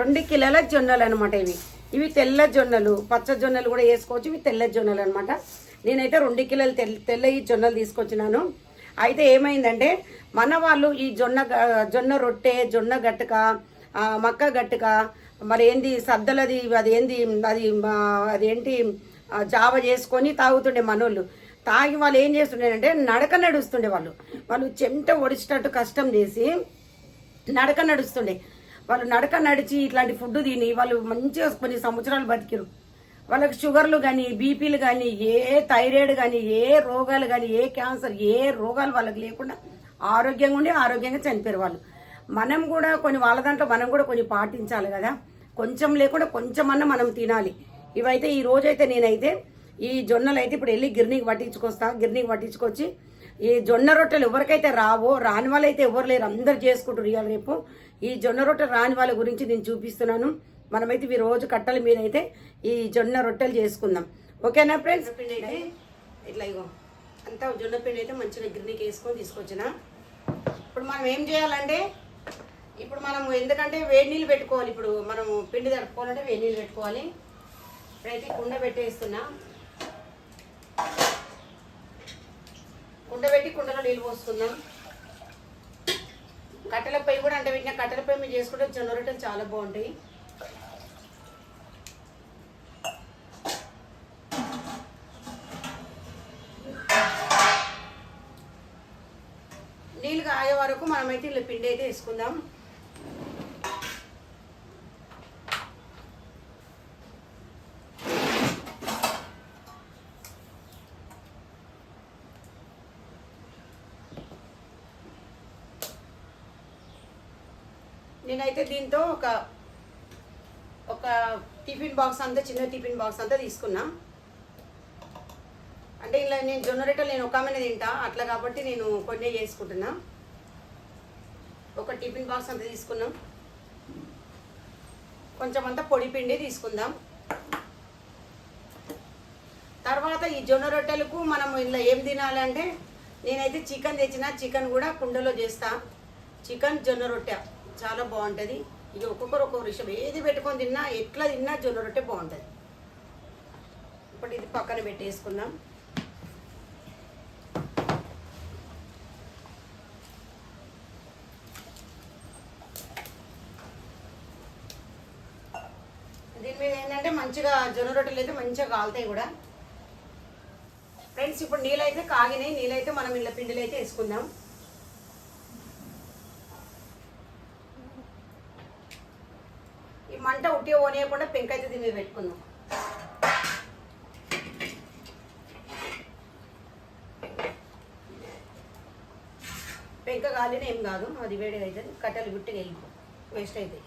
రెండు కిలోల జొన్నలు అనమాట ఇవి. ఇవి తెల్ల జొన్నలు పచ్చ జొన్నలు కూడా వేసుకోవచ్చు. ఇవి తెల్ల జొన్నలు అనమాట నేనైతే రెండు కిలోలు తెల్ల తెల్ల ఈ జొన్నలు తీసుకొచ్చినాను. అయితే ఏమైందంటే మన వాళ్ళు ఈ జొన్న జొన్న రొట్టె జొన్న గట్టుక మక్క గట్టుక మరి ఏంది సద్దలది అది ఏంది అది అదేంటి జావ చేసుకొని తాగుతుండే మనోళ్ళు. తాగి వాళ్ళు ఏం చేస్తుండేనంటే నడక నడుస్తుండే వాళ్ళు. వాళ్ళు చెమట ఒడిచేటట్టు కష్టం చేసి నడక నడుస్తుండే. వాళ్ళు నడక నడిచి ఇట్లాంటి ఫుడ్ తిని వాళ్ళు మంచిగా కొన్ని సంవత్సరాలు బతికిరు వాళ్ళకి షుగర్లు కానీ బీపీలు కానీ ఏ థైరాయిడ్ కానీ ఏ రోగాలు కానీ ఏ క్యాన్సర్ ఏ రోగాలు వాళ్ళకి లేకుండా ఆరోగ్యంగా ఉండి ఆరోగ్యంగా చనిపోయారు వాళ్ళు. మనం కూడా కొన్ని వాళ్ళ దాంట్లో మనం కూడా కొన్ని పాటించాలి కదా. కొంచెం లేకుండా కొంచెం అన్న మనం తినాలి. ఇవైతే ఈ రోజైతే నేనైతే ఈ జొన్నలు అయితే ఇప్పుడు వెళ్ళి గిర్నీకి పట్టించుకొస్తా. గిర్నీకి పట్టించుకొచ్చి ఈ జొన్న రొట్టెలు ఎవరికైతే రావో రాని వాళ్ళైతే ఎవరు లేరు అందరు చేసుకుంటారు ఇవాళ రేపు. ఈ జొన్న రొట్టె రాని వాళ్ళ గురించి నేను చూపిస్తున్నాను. మనమైతే ఈ రోజు కట్టల మీద అయితే ఈ జొన్న రొట్టెలు చేసుకుందాం. ఓకేనా ఫ్రెండ్స్? పిండి అయితే ఇట్లా ఇగో అంతా జొన్న పిండి అయితే మంచిగా గిన్నెకి వేసుకొని తీసుకొచ్చిన. ఇప్పుడు మనం ఏం చేయాలంటే ఇప్పుడు మనం ఎందుకంటే వేడి నీళ్ళు పెట్టుకోవాలి. ఇప్పుడు మనం పిండి తడుపుకోవాలంటే వేడి నీళ్ళు పెట్టుకోవాలి. ఇప్పుడైతే కుండ పెట్టేస్తున్నా. కుండ పెట్టి కుండలో నీళ్ళు పోసుకుందాం కట్టెల పొయ్యి కూడా అంటే వీటిని కట్టెల పొయ్యి చేసుకుంటే జొన్న రొట్టెలు చాలా బాగుంటాయి. నీళ్ళు కాగే వరకు మనమైతే ఇలా పిండి అయితే వేసుకుందాం. నేనైతే దీంతో ఒక ఒక టిఫిన్ బాక్స్ అంతా చిన్న టిఫిన్ బాక్స్ అంతా తీసుకున్నా. అంటే ఇలా నేను జొన్న రొట్టెలు నేను ఒక ఆమెనే తింటా అట్లా కాబట్టి నేను కొన్ని చేసుకుంటున్నా. ఒక టిఫిన్ బాక్స్ అంతా తీసుకున్నాం. కొంచెం అంతా పొడి పిండి తీసుకుందాం. తర్వాత ఈ జొన్న రొట్టెలకు మనం ఇలా ఏం తినాలంటే నేనైతే చికెన్ తెచ్చిన చికెన్ కూడా కుండలో చేస్తా. చికెన్ జొన్న రొట్టె. చాలా బాగుంటుంది. ఇక ఒక్కొక్కరు ఒక్కొక్క విషయం ఏది పెట్టుకొని తిన్నా ఎట్లా తిన్నా జొన్న రొట్టె బాగుంటుంది. ఇప్పుడు ఇది పక్కన పెట్టేసుకుందాం. దీని మీద ఏంటంటే మంచిగా జొన్న రొట్టెలు అయితే మంచిగా కాలుతాయి కూడా. ఫ్రెండ్స్ ఇప్పుడు నీళ్ళు అయితే కాగినాయి. నీళ్ళు అయితే మనం ఇలా పిండిలో అయితే వేసుకుందాం. మంట ఉట్టి ఓనేయకుండా పెంక అయితే దీని మీద పెట్టుకుందాం. పెంక కాలిన ఏం కాదు అది వేడి అయితే కట్టెలు గుట్టిగా వెళ్ళిపో వేస్ట్ అవుతాయి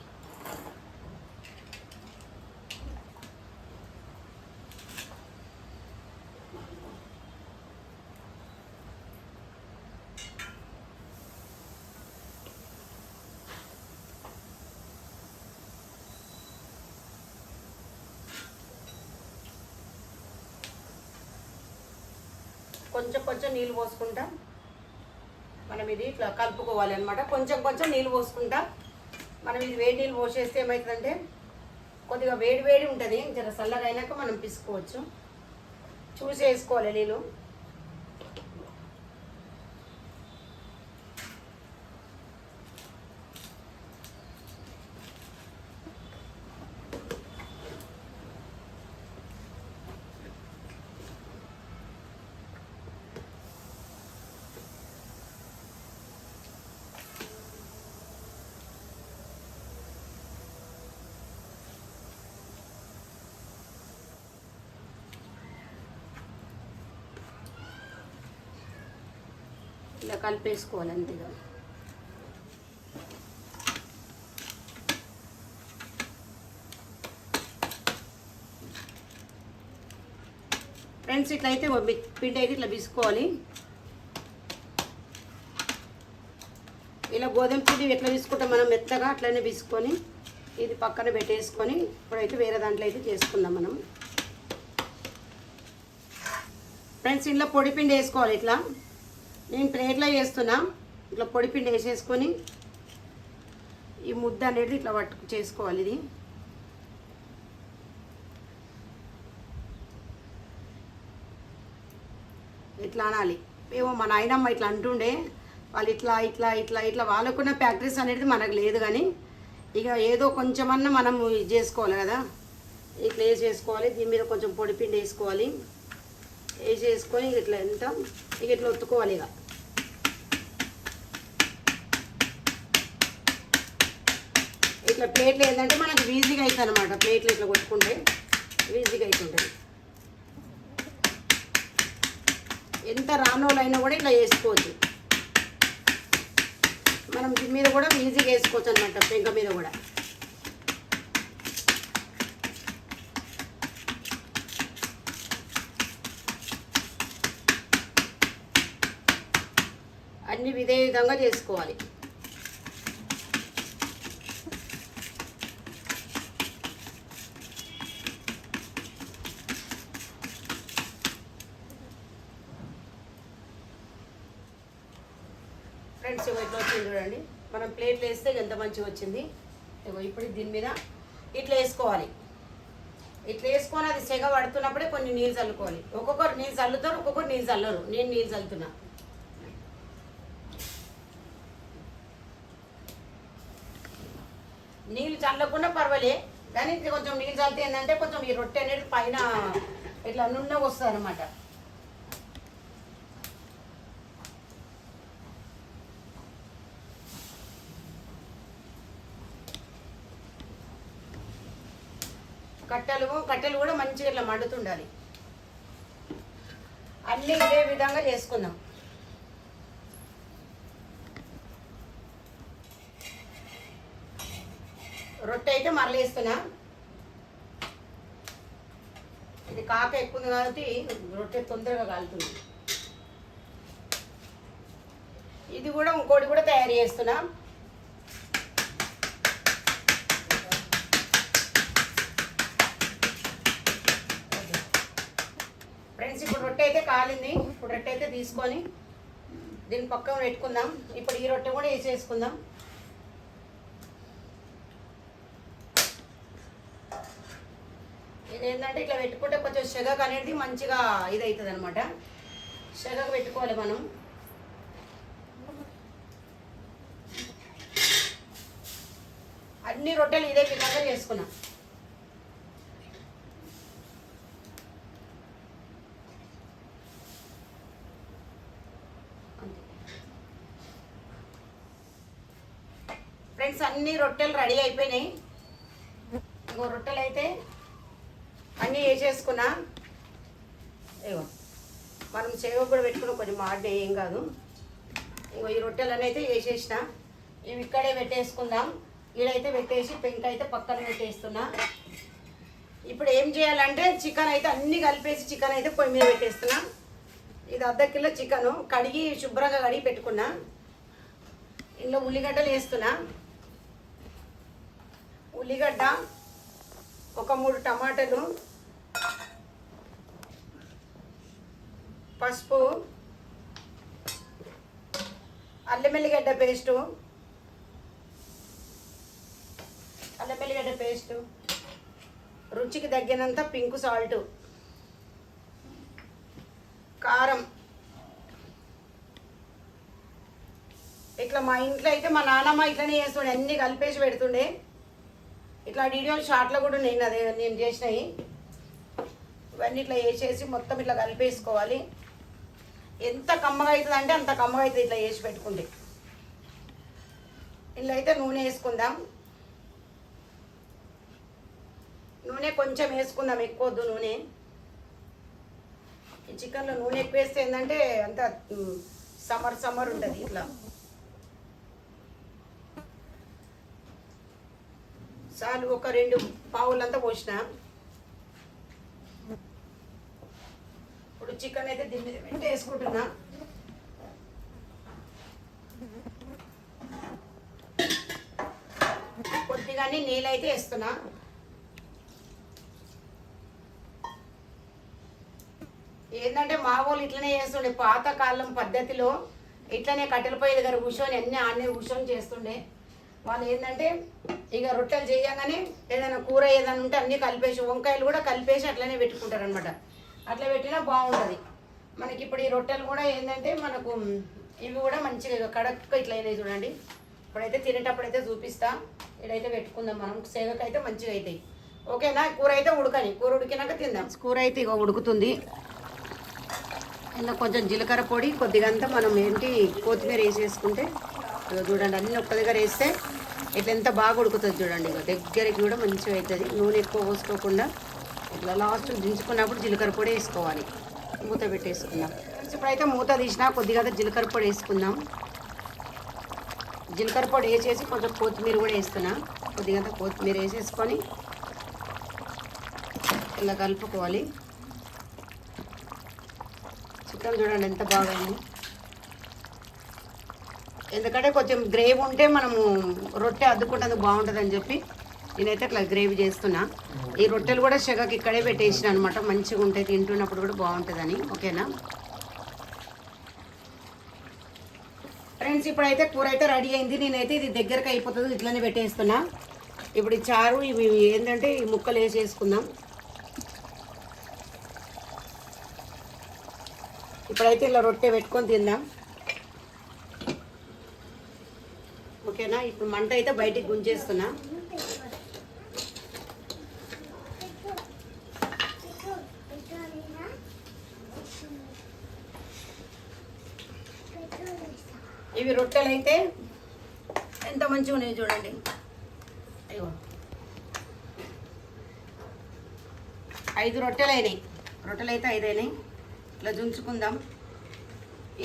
కొంచెం కొంచెం నీళ్ళు పోసుకుంటాం. మనం ఇది ఇట్లా కలుపుకోవాలి అనమాట కొంచెం కొంచెం నీళ్ళు పోసుకుంటా. మనం ఇది వేడి నీళ్ళు పోసేస్తే ఏమవుతుందంటే కొద్దిగా వేడి వేడి ఉంటుంది. జర చల్లగా అయినాక మనం పిసుకోవచ్చు. చూసి వేసుకోవాలి నీళ్ళు. ఇలా కలిపేసుకోవాలి అంతేగా. ఫ్రెండ్స్ ఇట్లా అయితే పిండి అయితే ఇట్లా బిసుకోవాలి. ఇలా గోధుమ పిండి ఎట్లా తీసుకుంటాం మనం మెత్తగా అట్లనే బిసుకొని ఇది పక్కన పెట్టేసుకొని ఇప్పుడైతే వేరే దాంట్లో అయితే చేసుకుందాం మనం. ఫ్రెండ్స్ ఇంట్లో పొడి పిండి వేసుకోవాలి ఇట్లా. నేను ప్లేట్లో చేస్తున్నా. ఇట్లా పొడి పిండి వేసేసుకొని ఈ ముద్ద అనేది ఇట్లా పట్టు చేసుకోవాలి ఇది. ఇట్లా అనాలి? ఏమో మా నాయనమ్మ ఇట్లా అంటుండే. వాళ్ళు ఇట్లా ఇట్లా ఇట్లా ఇట్లా వాళ్ళకున్న ప్రాక్టీస్ అనేది మనకు లేదు కానీ ఇక ఏదో కొంచెమన్నా మనం ఇది చేసుకోవాలి కదా. ఇట్లా వేసేసుకోవాలి. దీని మీద కొంచెం పొడిపిండి వేసుకోవాలి. వేసేసుకొని ఇట్లా ఎంత? ఇక ఇట్లా ఒత్తుకోవాలి ఇక. ఇట్లా ప్లేట్లు ఏంటంటే మనకు ఈజీగా అవుతుంది అనమాట ప్లేట్లు ఇట్లా కొట్టుకుంటే ఈజీగా అవుతుంటుంది ఎంత రానోళ్ళైనా కూడా ఇట్లా వేసుకోవచ్చు మనం మీద కూడా ఈజీగా వేసుకోవచ్చు అనమాట పెంక మీద కూడా. అన్ని ఇదే విధంగా చేసుకోవాలి. ఫ్రెండ్స్ ఇగో ఇట్లా వచ్చింది చూడండి. మనం ప్లేట్లు వేస్తే ఎంత మంచిగా వచ్చింది? ఇగో ఇప్పుడు దీని మీద ఇట్లా వేసుకోవాలి. ఇట్లా వేసుకొని అది సెగ పడుతున్నప్పుడే కొన్ని నీళ్ళు చల్లుకోవాలి. ఒక్కొక్కరు నీళ్ళు చల్లుతారు ఒక్కొక్కరు నీళ్ళు చల్లరు. నేను నీళ్ళు చల్లుతున్నా. నీళ్ళు చల్లకుండా పర్వాలే కానీ కొంచెం నీళ్ళు చల్లితే ఏంటంటే కొంచెం ఈ రొట్టె అనేది పైన ఇట్లా నున్నగా వస్తుంది అనమాట కట్టెలు కట్టెలు కూడా మంచిగా ఇట్లా మండుతుండాలి. అన్నీ ఇదే విధంగా చేసుకుందాం. రొట్టె అయితే మరల వేస్తున్నా. ఇది కాక ఎక్కువ ఉంది కాబట్టి రొట్టె తొందరగా కాలుతుంది. ఇది కూడా ఇంకోటి కూడా తయారు చేస్తున్నా. ఫ్రెండ్స్ ఇప్పుడు రొట్టె అయితే కాలింది. ఇప్పుడు రొట్టె అయితే తీసుకొని దీని పక్కన పెట్టుకుందాం. ఇప్పుడు ఈ రొట్టె కూడా వేసేసుకుందాం. ఇదేంటంటే ఏంటంటే ఇట్లా పెట్టుకుంటే కొంచెం షగక్ అనేది మంచిగా ఇది అవుతుంది అనమాట షగక్ పెట్టుకోవాలి మనం. అన్ని రొట్టెలు ఇదే విధంగా చేసుకున్నాం. ఫ్రెండ్స్ అన్ని రొట్టెలు రెడీ అయిపోయినాయి. ఇంకో రొట్టెలు అయితే అన్నీ వేసేసుకున్నా ఇగో మనం చేవ కూడా పెట్టుకున్న కొంచెం మాడే ఏం కాదు. ఇంకో ఈ రొట్టెలను అయితే వేసేసిన. ఇవి ఇక్కడే పెట్టేసుకుందాం. ఈడైతే పెట్టేసి పెంక అయితే పక్కన పెట్టేస్తున్నా. ఇప్పుడు ఏం చేయాలంటే చికెన్ అయితే అన్నీ కలిపేసి చికెన్ అయితే పొయ్యి మీద పెట్టేస్తున్నా. ఇది అర్ధ కిలో చికెను కడిగి శుభ్రంగా కడిగి పెట్టుకున్నా. ఇందులో ఉల్లిగడ్డలు వేస్తున్నా. ఉల్లిగడ్డ ఒక మూడు టమాటాలు పసుపు అల్లం వెల్లిగడ్డ పేస్టు అల్లం వెల్లిగడ్డ పేస్టు రుచికి తగ్గినంత పింక్ సాల్ట్ కారం. ఇట్లా మా ఇంట్లో అయితే మా నాన్నమ్మ ఇట్లనే చేస్తుండే అన్ని కలిపేసి పెడుతుండే. ఇట్లా వీడియోలు షార్ట్లో కూడా నేను అదే నేను చేసినవి ఇవన్నీ ఇట్లా వేసేసి మొత్తం ఇట్లా కలిపేసుకోవాలి. ఎంత కమ్మగా అవుతుంది అంటే అంత కమ్మగా అవుతుంది ఇట్లా వేసి పెట్టుకుంటే. ఇట్లా అయితే నూనె వేసుకుందాం. నూనె కొంచెం వేసుకుందాం ఎక్కువ వద్దు నూనె. ఈ చికెన్లో నూనె ఎక్కువ వేస్తే ఏంటంటే అంత సమ్మర్ సమ్మర్ ఉంటుంది ఇట్లా. చాలు ఒక రెండు పావులంతా పోసిన. ఇప్పుడు చికెన్ అయితే దీని మీద పెట్టి వేసుకుంటున్నా. కొద్దిగానే నీళ్ళు అయితే వేస్తున్నా. ఏంటంటే మా వాళ్ళు ఇట్లనే చేస్తుండే పాతకాలం పద్ధతిలో. ఇట్లనే కట్టెల పొయ్యి దగ్గర కూర్చొని అన్ని ఆడనే కూర్చొని చేస్తుండే. వాళ్ళు ఏంటంటే ఇక రొట్టెలు చేయగానే ఏదైనా కూర ఏదైనా ఉంటే అన్నీ కలిపేసి వంకాయలు కూడా కలిపేసి అట్లనే పెట్టుకుంటారు అనమాట అట్లా పెట్టినా బాగుంటుంది. మనకి ఇప్పుడు ఈ రొట్టెలు కూడా ఏంటంటే మనకు ఇవి కూడా మంచిగా కడక్క ఇట్లా అయినాయి చూడండి. ఇప్పుడైతే తినేటప్పుడు అయితే చూపిస్తా. ఇడైతే పెట్టుకుందాం మనం. సేగకైతే మంచిగా అవుతాయి ఓకేనా? కూర అయితే ఉడకని. కూర ఉడికినాక తిందాం. కూర అయితే ఇక ఉడుకుతుంది. ఇంకా కొంచెం జీలకర్ర పొడి కొద్దిగా అంతా మనం ఏంటి కొత్తిమీర వేసేసుకుంటే ఇగో చూడండి అన్ని ఒక్క దగ్గర వేస్తే ఇట్లా ఎంత బాగా ఉడుకుతుంది చూడండి ఇక. దగ్గరికి కూడా మంచిగా అవుతుంది. నూనె ఎక్కువ పోసుకోకుండా ఇట్లా లాస్ట్ దించుకున్నప్పుడు జీలకర్ర పొడి వేసుకోవాలి. మూత పెట్టేసుకుందాం. ఇప్పుడైతే మూత తీసినా కొద్దిగా జీలకర్ర పొడి వేసుకుందాం. జీలకర్ర పొడి వేసేసి కొంచెం కొత్తిమీర కూడా వేస్తున్నా. కొద్దిగా కొత్తిమీర వేసేసుకొని ఇలా కలుపుకోవాలి. చికెన్ చూడండి ఎంత బాగుంది ఎందుకంటే కొంచెం గ్రేవీ ఉంటే మనము రొట్టె అద్దుకుంటుంది బాగుంటుంది అని చెప్పి నేనైతే అట్లా గ్రేవీ చేస్తున్నా. ఈ రొట్టెలు కూడా షగకి ఇక్కడే పెట్టేసిన అనమాట మంచిగా ఉంటాయి తింటున్నప్పుడు కూడా బాగుంటుందని. ఓకేనా? ఫ్రెండ్స్ ఇప్పుడైతే కూర అయితే రెడీ అయింది. నేనైతే ఇది దగ్గరకు అయిపోతుంది. ఇట్లనే పెట్టేస్తున్నా. ఇప్పుడు ఈ చారు ఇవి ఏంటంటే ఈ ముక్కలు వేసేసుకుందాం. ఇప్పుడైతే ఇలా రొట్టె పెట్టుకొని తిందాం. ఓకేనా? ఇప్పుడు మంట అయితే బయటికి గుంజేస్తున్నా. ఇవి రొట్టెలు అయితే ఎంత మంచిగా ఉన్నాయి చూడండి. అయ్యో. ఐదు రొట్టెలు అయినాయి రొట్టెలు అయితే ఐదు అయినాయి ఇట్లా జుంచుకుందాం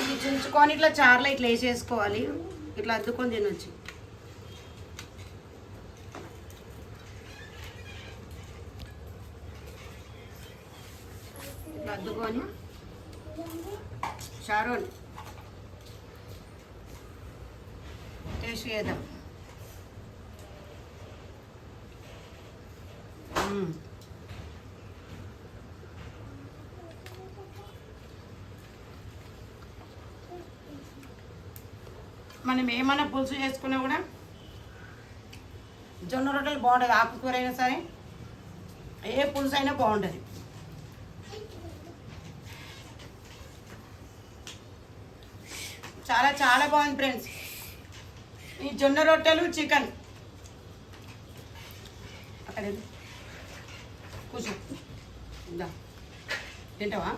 ఇది చుంచుకొని ఇట్లా చార్లో ఇట్లా వేసేసుకోవాలి. ఇట్లా అద్దుకొని తినొచ్చు. ఇట్లా అద్దుకొని. షారోన్. టేస్ట్ చేద్దాం. మనం ఏమైనా పులుసు చేసుకున్నా కూడా జొన్న రొట్టెలు బాగుంటుంది ఆకుకూర అయినా సరే ఏ పులుసు అయినా బాగుంటుంది. చాలా చాలా బాగుంది ఫ్రెండ్స్. ఈ జొన్న రొట్టెలు చికెన్. అక్కడ కూర్చో. ఇందా. తింటావా?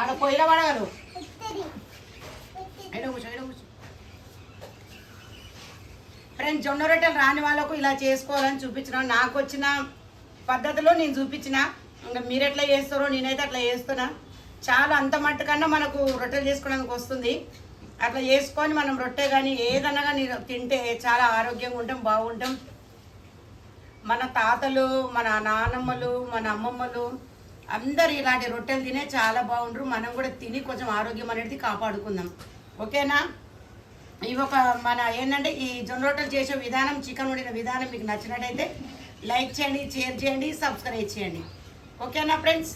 ఆడ పొయ్యిలో పడగలవు. అయినా కూర్చో అయినా కూర్చో. ఫ్రెండ్స్ జొన్న రొట్టెలు రాని వాళ్ళకు ఇలా చేసుకోవాలని చూపించిన. నాకు వచ్చిన పద్ధతిలో నేను చూపించిన. ఇంకా మీరు ఎట్లా చేస్తారో నేనైతే అట్లా చేస్తున్నా. చాలా అంత మట్టుకన్నా మనకు రొట్టెలు చేసుకోవడానికి వస్తుంది. అట్లా చేసుకొని మనం రొట్టె కానీ ఏదన్నా కానీ తింటే చాలా ఆరోగ్యంగా ఉంటాం బాగుంటాం. మన తాతలు మన నానమ్మలు మన అమ్మమ్మలు అందరు ఇలాంటి రొట్టెలు తినే చాలా బాగుండ్రు. మనం కూడా తిని కొంచెం ఆరోగ్యం అనేది కాపాడుకుందాం. ఓకేనా? ఇవి ఒక మన ఏంటంటే ఈ జొన్న రొట్టెలు చేసే విధానం చికెన్ వండిన విధానం మీకు నచ్చినట్టయితే లైక్ చేయండి షేర్ చేయండి సబ్స్క్రైబ్ చేయండి. ఓకేనా ఫ్రెండ్స్?